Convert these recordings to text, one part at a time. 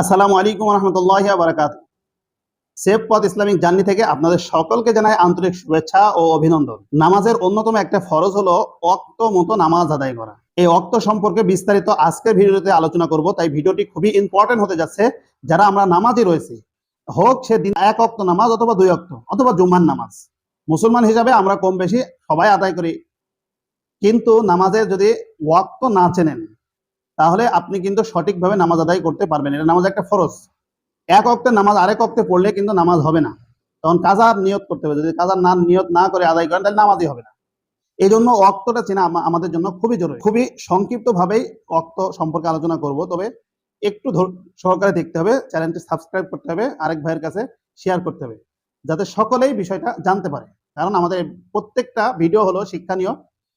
আসসালামু আলাইকুম রহমতুল্লাহ বারাকাত। সেফ পথ ইসলামিক জার্নি থেকে আপনাদের সকলকে জানাই আন্তরিক শুভেচ্ছা ও অভিনন্দন। নামাজের অন্যতম একটা ফরজ হলো অক্ত মতো নামাজ আদায় করা। এই অক্ত সম্পর্কে বিস্তারিত আজকের ভিডিওতে আলোচনা করব, তাই ভিডিওটি খুবই ইম্পর্টেন্ট হতে যাচ্ছে। যারা আমরা নামাজই রয়েছি, হোক সে দিন এক অক্ত নামাজ অথবা দুই অক্ত অথবা জুম্মান নামাজ, মুসলমান হিসাবে আমরা কম বেশি সবাই আদায় করি। কিন্তু নামাজের যদি ওয়াক্ত না চেনেন তাহলে আপনি কিন্তু সঠিকভাবে নামাজ আদায় করতে পারবেন। এটা নামাজ একটা ফরজ। এক অক্তে নামাজ আরেক অক্তে পড়লে কিন্তু নামাজ হবে না। তখন কাজার নিয়ত করতে হবে। যদি কাজার না, নিয়ত না করে আদায় করেন, তাহলে নামাজই হবে না। এই জন্য অক্তটা চেনা আমাদের জন্য খুবই জরুরি। খুবই সংক্ষিপ্ত ভাবেই অক্ত সম্পর্কে আলোচনা করব। তবে একটু সহকারে দেখতে হবে। চ্যানেলটি সাবস্ক্রাইব করতে হবে। আরেক ভাইয়ের কাছে শেয়ার করতে হবে। যাতে সকলেই বিষয়টা জানতে পারে। কারণ আমাদের প্রত্যেকটা ভিডিও হলো শিক্ষণীয়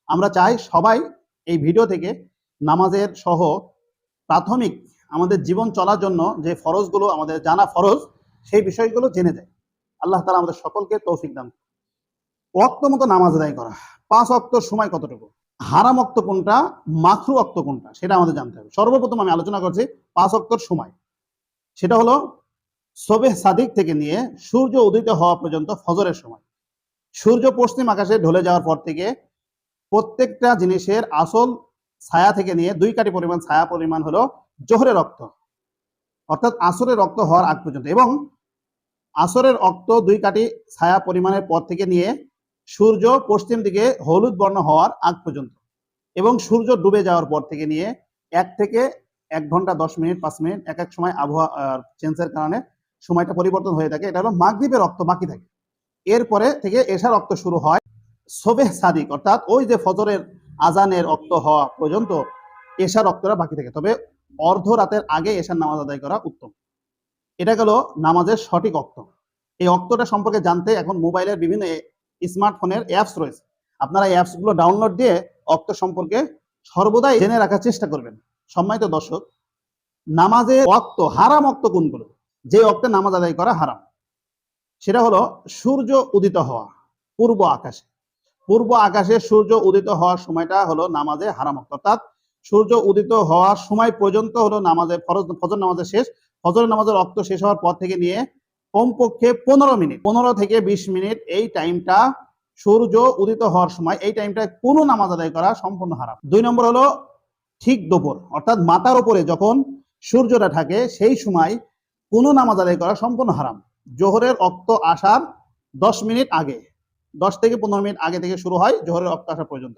আমরা চাই সবাই এই ভিডিও থেকে নামাজের সহ প্রাথমিক আমাদের জীবন চলার জন্য যে ফরজগুলো আমাদের জানা ফরজ, সেই বিষয়গুলো জেনে যায়। আল্লাহ তালা আমাদের সকলকে তৌফিক দান। ওয়াক্ত মতো নামাজ আদায় করা, পাঁচ অক্তর সময় কতটুকু? হারাম অক্ত কোনটা মাখরু অক্ত কোনটা, সেটা আমাদের জানতে হবে। সর্বপ্রথম আমি আলোচনা করছি পাঁচ অক্তর সময়। সেটা হলো সবেহ সাদিক থেকে নিয়ে সূর্য উদিত হওয়া পর্যন্ত ফজরের সময়। সূর্য পশ্চিম আকাশে ঢলে যাওয়ার পর থেকে প্রত্যেকটা জিনিসের আসল ছায়া থেকে নিয়ে দুই কাটি পরিমাণ ছায়া পরিমাণ হলো জোহরের রক্ত। অর্থাৎ আসরের রক্ত হওয়ার আগ পর্যন্ত। এবং আসরের রক্ত দুই কাটি ছায়া পরিমাণের পর থেকে নিয়ে সূর্য পশ্চিম দিকে হলুদ বর্ণ হওয়ার আগ পর্যন্ত। এবং সূর্য ডুবে যাওয়ার পর থেকে নিয়ে এক থেকে এক ঘণ্টা, দশ মিনিট, পাঁচ মিনিট এক এক সময় আবহাওয়া চেঞ্জের কারণে সময়টা পরিবর্তন হয়ে থাকে। এটা হলো মাগরীবের রক্ত বাকি থাকে। এরপরে থেকে এশা রক্ত শুরু হয় সোবেহ সাদিক। অর্থাৎ ওই যে ফজরের আজানের রক্ত হওয়া পর্যন্ত এশা রক্তটা বাকি থাকে। তবে অর্ধ রাতের আগে এশার নামাজ আদায় করা উত্তম। এটা গেল নামাজের সঠিক অক্ত এই অক্তটা সম্পর্কে জানতে এখন মোবাইলের বিভিন্ন স্মার্টফোনের অ্যাপস রয়েছে। আপনারা এই অ্যাপসগুলো ডাউনলোড দিয়ে অক্ত সম্পর্কে সর্বদাই জেনে রাখার চেষ্টা করবেন। সম্মানিত দর্শক নামাজে অক্ত হারাম অক্ত কোনগুলো? যে অক্তে নামাজ আদায় করা হারাম। সেটা হলো সূর্য উদিত হওয়া, পূর্ব আকাশে। পূর্ব আকাশে সূর্য উদিত হওয়ার সময়টা হলো নামাজে হারাম অক্ত অর্থাৎ সূর্য উদিত হওয়ার সময় পর্যন্ত হলো নামাজে ফরজ, ফজর নামাজের শেষ। ফজর নামাজের রক্ত শেষ হওয়ার পর থেকে নিয়ে কমপক্ষে পনেরো মিনিট, পনেরো থেকে বিশ মিনিট এই টাইমটা সূর্য উদিত হওয়ার সময় এই টাইমটা কোনো নামাজ আদায় করা সম্পূর্ণ হারাম। দুই নম্বর হলো ঠিক দুপুর, অর্থাৎ মাথার উপরে যখন সূর্যটা থাকে সেই সময় কোনো নামাজ আদায় করা সম্পূর্ণ হারাম। জোহরের রক্ত আসার দশ মিনিট আগে। দশ থেকে পনেরো মিনিট আগে থেকে শুরু হয় জোহরের রক্ত আসা পর্যন্ত।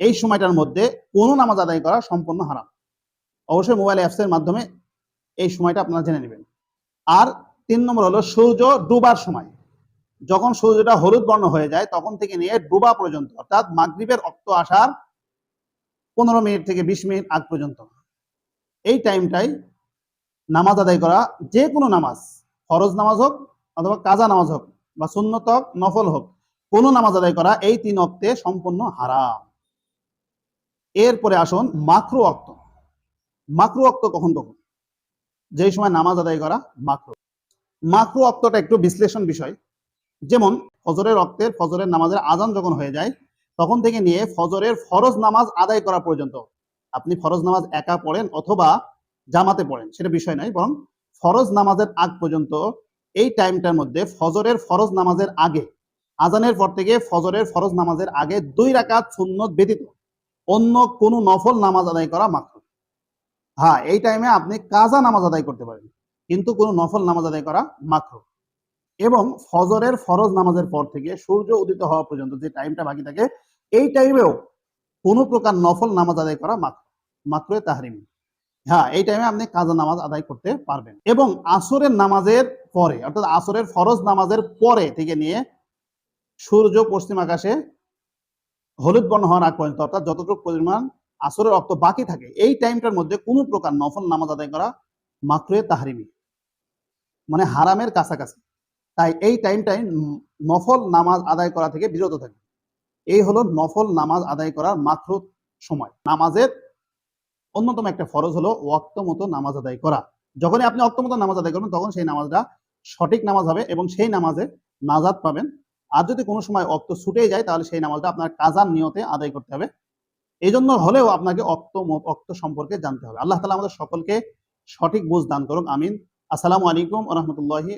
এই সময়টার মধ্যে কোনো নামাজ আদায় করা সম্পূর্ণ হারাম। অবশ্যই মোবাইল অ্যাপসের মাধ্যমে এই সময়টা আপনারা জেনে নেবেন। আর তিন নম্বর হলো সূর্য ডুবার সময়। যখন সূর্যটা হলুদ বর্ণ হয়ে যায়, তখন থেকে নিয়ে ডুবা পর্যন্ত, অর্থাৎ মাগরিবের রক্ত আসার পনেরো মিনিট থেকে বিশ মিনিট আগ পর্যন্ত। এই টাইমটাই নামাজ আদায় করা যে কোনো নামাজ, ফরজ নামাজ হোক অথবা কাজা নামাজ হোক বা সুন্নত নফল হোক কোনো নামাজ আদায় করা এই তিন অক্তে সম্পূর্ণ হারাম। এরপরে আসুন মাকরু অক্ত। মাকরু অক্ত কখন তখন? যেই সময় নামাজ আদায় করা মাকরু। মাকরু অক্তটা একটু বিশ্লেষণ বিষয়। যেমন, ফজরের রক্তের ফজরের নামাজের আজান যখন হয়ে যায়, তখন থেকে নিয়ে ফজরের ফরজ নামাজ আদায় করা পর্যন্ত। আপনি ফরজ নামাজ একা পড়েন অথবা জামাতে পড়েন, সেটা বিষয় নয়, বরং ফরজ নামাজের আগ পর্যন্ত এই টাইমটার মধ্যে ফজরের ফরজ নামাজের আগে আজানের পর থেকে ফজরের ফরজ নামাজের আগে দুই রাকাত সুন্নত ব্যতীত অন্য কোনো নফল নামাজ আদায় করা মাত্র হ্যাঁ এই টাইমে আপনি কাজা নামাজ আদায় করতে পারেন, কিন্তু কোনো নফল নামাজ আদায় করা মাত্র এবং ফজরের ফরজ নামাজের পর থেকে সূর্য উদিত হওয়া পর্যন্ত যে টাইমটা বাকি থাকে, এই টাইমেও কোনো প্রকার নফল নামাজ আদায় করা মাত্র মাত্র তাহারিমি। হ্যাঁ এই টাইমে আপনি কাজা নামাজ আদায় করতে পারবেন। এবং আসরের নামাজের পরে, অর্থাৎ আসরের ফরজ নামাজের পরে থেকে নিয়ে সূর্য পশ্চিম আকাশে হলুদ বর্ণ হওয়ার আগ পর্যন্ত অর্থাৎ যতটুকু পরিমাণ আসরের রক্ত বাকি থাকে, এই টাইমটার মধ্যে কোনো প্রকার নফল নামাজ আদায় করা মাত্র তাহারিমি মানে হারামের কাছাকাছি। তাই এই টাইমটাই নফল নামাজ আদায় করা থেকে বিরত থাকে। এই হলো নফল নামাজ আদায় করার মাত্র সময়। নামাজের অন্যতম একটা ফরজ হলো ওয়াক্ত মতো নামাজ আদায় করা। যখনই আপনি অক্ত মতো নামাজ আদায় করবেন, তখন সেই নামাজটা সঠিক নামাজ হবে এবং সেই নামাজে নাজাদ পাবেন। আর যদি কোনো সময় অক্ত ছুটে যায়, তাহলে সেই নামালটা আপনার কাজার নিয়তে আদায় করতে হবে। এই জন্য হলেও আপনাকে অক্ত অক্ত সম্পর্কে জানতে হবে। আল্লাহ তালা আমাদের সকলকে সঠিক বুঝ দান করুক, আমিন। আসসালামু আলাইকুম রহমতুল্লাহি